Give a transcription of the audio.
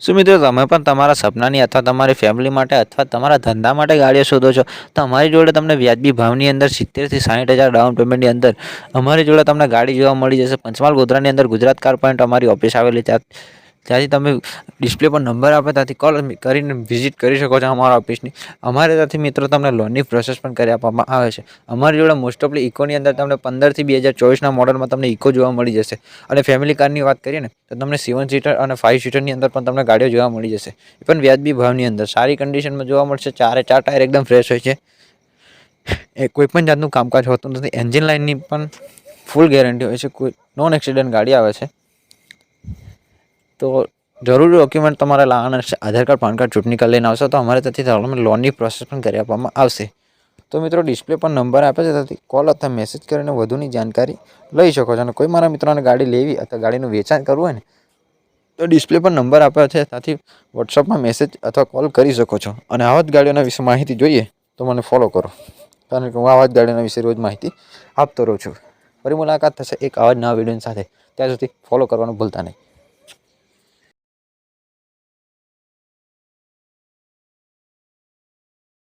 શું મિત્રો, તમે પણ તમારા સપનાની અથવા તમારી ફેમિલી માટે અથવા તમારા ધંધા માટે ગાડીઓ શોધો છો, તો અમારી જોડે તમને વ્યાજબી ભાવની અંદર સિત્તેરથી સાઠ હજાર ડાઉન પેમેન્ટની અંદર અમારી જોડે તમને ગાડી જોવા મળી જશે. પંચમહાલ ગોધરાની અંદર ગુજરાત કાર પોઈન્ટ અમારી ઓફિસ આવેલી ત્યાં ત્યાંથી તમે ડિસ્પ્લે પર નંબર આપે, ત્યાંથી કોલ કરીને વિઝિટ કરી શકો છો અમારા ઓફિસની અમારે ત્યાંથી મિત્રો તમને લોનની પ્રોસેસ પણ કરી આપવામાં આવે છે. અમારી જોડે મોસ્ટ ઓફલી ઇકોની અંદર તમને પંદરથી બે હજાર ચોવીસના મોડલમાં તમને ઇકો જોવા મળી જશે. અને ફેમિલી કારની વાત કરીએ ને, તો તમને સેવન સીટર અને ફાઇવ સીટરની અંદર પણ તમને ગાડીઓ જોવા મળી જશે. એ પણ વ્યાજબી ભાવની અંદર. સારી કન્ડિશનમાં જોવા મળશે, ચારે ચાર ટાયર એકદમ ફ્રેશ હોય છે. એ કોઈ પણ જાતનું કામકાજ હોતું નથી. એન્જિન લાઇનની પણ ફૂલ ગેરંટી હોય છે. કોઈ નોન એક્સિડન્ટ ગાડી આવે છે. તો જરૂરી ડોક્યુમેન્ટ તમારે લાવવાના છે. આધાર કાર્ડ, પાન કાર્ડ, ચૂંટણી કાર્ડ લઈને આવશો તો અમારે ત્યાંથી તમને લોનની પ્રોસેસ પણ કરી આપવામાં આવશે. તો મિત્રો ડિસ્પ્લે પર નંબર આપે છે, ત્યાંથી કોલ અથવા મેસેજ કરીને વધુની જાણકારી લઈ શકો છો. અને કોઈ મારા મિત્રોને ગાડી લેવી અથવા ગાડીનું વેચાણ કરવું હોય ને, તો ડિસ્પ્લે પર નંબર આપ્યો છે, ત્યાંથી વોટ્સઅપમાં મેસેજ અથવા કોલ કરી શકો છો. અને આવા જ ગાડીઓના વિશે માહિતી જોઈએ તો મને ફોલો કરો. કારણ કે હું આવા જ ગાડીઓના વિશે રોજ માહિતી આપતો રહું છું. ફરી મુલાકાત થશે એક આવા જ નવા વીડિયો સાથે. ત્યાં સુધી ફોલો કરવાનું ભૂલતા નહીં.